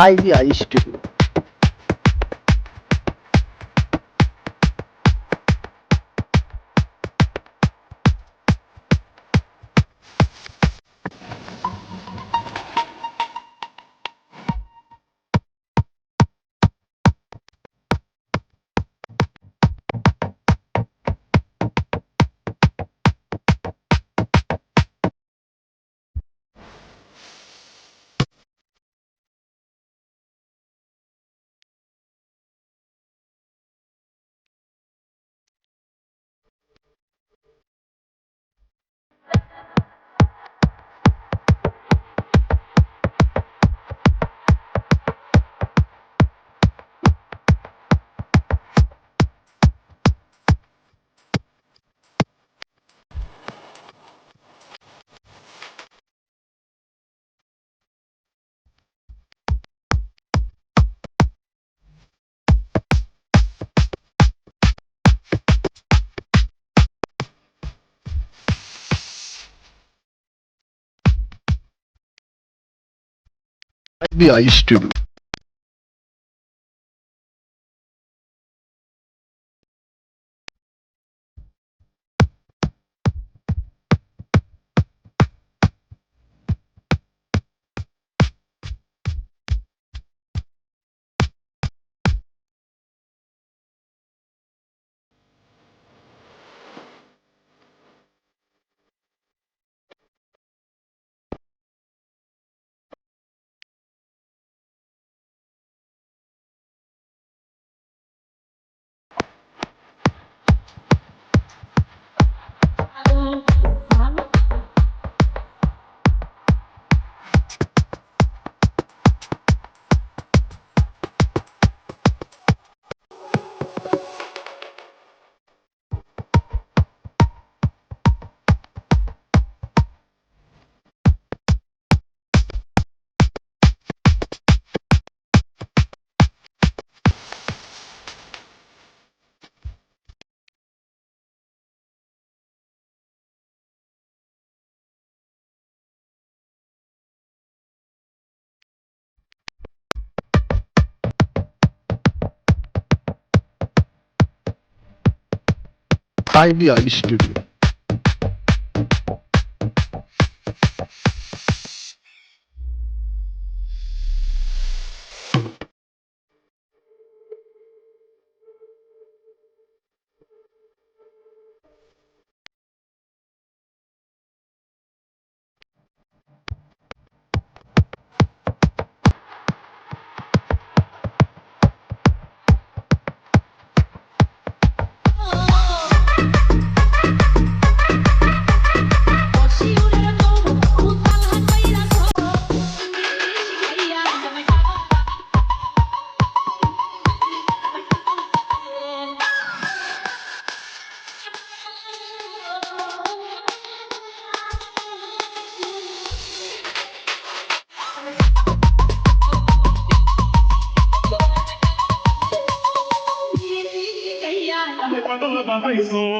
সাইবিয়া institute FBI student Haydi ya istiyorum. Haydi まいそう。